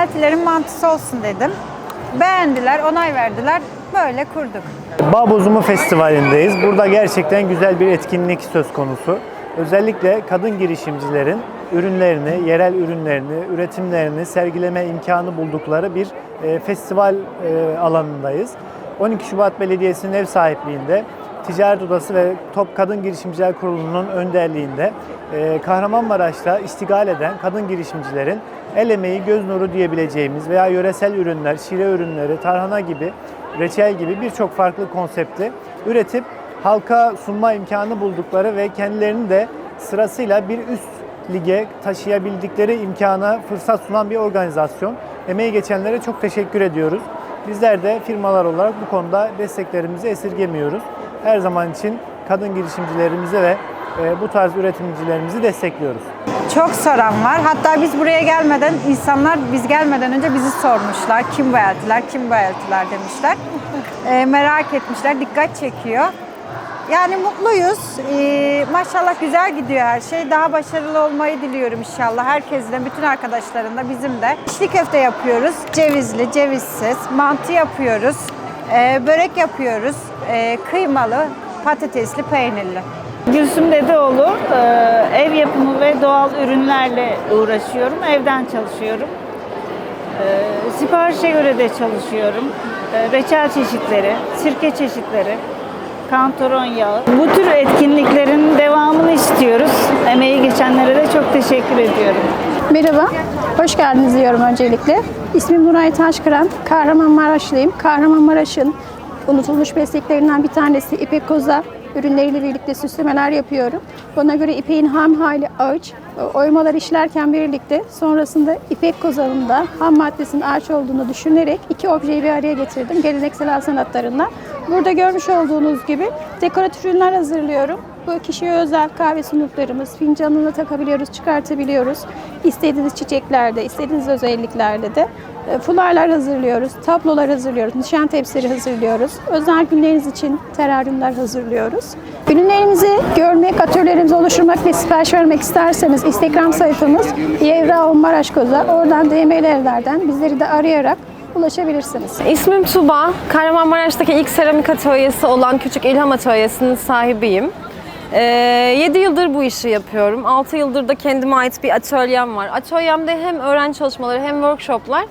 eltilerin mantısı olsun dedim. Beğendiler, onay verdiler. Böyle kurduk. Bağ Bozumu Festivali'ndeyiz. Burada gerçekten güzel bir etkinlik söz konusu. Özellikle kadın girişimcilerin ürünlerini, yerel ürünlerini, üretimlerini sergileme imkanı buldukları bir e, festival e, alanındayız. 12 Şubat Belediyesi'nin ev sahipliğinde Ticaret Odası ve Top Kadın Girişimciler Kurulu'nun önderliğinde e, Kahramanmaraş'ta iştigal eden kadın girişimcilerin el emeği, göz nuru diyebileceğimiz veya yöresel ürünler, şire ürünleri, tarhana gibi, reçel gibi birçok farklı konsepti üretip halka sunma imkanı buldukları ve kendilerini de sırasıyla bir üst lige taşıyabildikleri imkana fırsat sunan bir organizasyon. Emeği geçenlere çok teşekkür ediyoruz. Bizler de firmalar olarak bu konuda desteklerimizi esirgemiyoruz. Her zaman için kadın girişimcilerimizi ve e, bu tarz üretimcilerimizi destekliyoruz. Çok soran var. Hatta biz buraya gelmeden, insanlar biz gelmeden önce bizi sormuşlar. Kim bu eltiler, kim bu eltiler demişler. Ee, merak etmişler, dikkat çekiyor. Yani mutluyuz. Ee, maşallah güzel gidiyor her şey. Daha başarılı olmayı diliyorum inşallah. Herkesten, bütün arkadaşların da bizim de. İçli köfte yapıyoruz. Cevizli, cevizsiz. Mantı yapıyoruz. Ee, börek yapıyoruz. Ee, kıymalı, patatesli, peynirli. Gülsüm Dedeoğlu, e, ev yapımı ve doğal ürünlerle uğraşıyorum. Evden çalışıyorum. E, Siparişe göre de çalışıyorum. E, Reçel çeşitleri, sirke çeşitleri, kantaron yağı. Bu tür etkinliklerin devamını istiyoruz. Emeği geçenlere de çok teşekkür ediyorum. Merhaba, hoş geldiniz diyorum öncelikle. İsmim Nuray Taşkıran, Kahramanmaraşlıyım. Kahramanmaraş'ın unutulmuş mesleklerinden bir tanesi ipek koza ürünleriyle birlikte süslemeler yapıyorum. Bana göre ipeğin ham hali ağaç, oymalar işlerken birlikte sonrasında ipek kozanın da ham maddesinin ağaç olduğunu düşünerek iki objeyi bir araya getirdim geleneksel el sanatlarından. Burada görmüş olduğunuz gibi dekoratif ürünler hazırlıyorum. Bu kişiye özel kahve sunuklarımız, fincanına takabiliyoruz, çıkartabiliyoruz. İstediğiniz çiçeklerde, istediğiniz özelliklerde de fularlar hazırlıyoruz, tablolar hazırlıyoruz, nişan tepsileri hazırlıyoruz. Özel günleriniz için teraryumlar hazırlıyoruz. Ürünlerimizi görmek, atölyelerimizi oluşturmak ve sipariş vermek isterseniz Instagram sayfamız Yevra Maraş Koza. Oradan DM'lerden bizleri de arayarak ulaşabilirsiniz. İsmim Tuba. Kahramanmaraş'taki ilk seramik atölyesi olan Küçük İlham Atölyesi'nin sahibiyim. 7 yıldır bu işi yapıyorum. 6 yıldır da kendime ait bir atölyem var. Atölyemde hem öğrenci çalışmaları hem workshoplar e,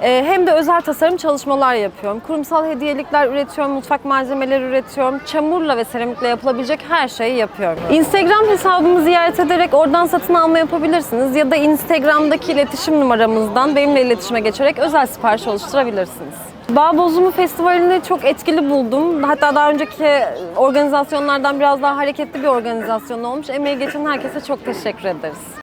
hem de özel tasarım çalışmalar yapıyorum. Kurumsal hediyelikler üretiyorum, mutfak malzemeleri üretiyorum. Çamurla ve seramikle yapılabilecek her şeyi yapıyorum. Instagram hesabımı ziyaret ederek oradan satın alma yapabilirsiniz. Ya da Instagram'daki iletişim numaramızdan benimle iletişime geçerek özel sipariş oluşturabilirsiniz. Bağ Bozumu Festivali'ni çok etkili buldum. Hatta daha önceki organizasyonlardan biraz daha hareketli bir organizasyon olmuş. Emeği geçen herkese çok teşekkür ederiz.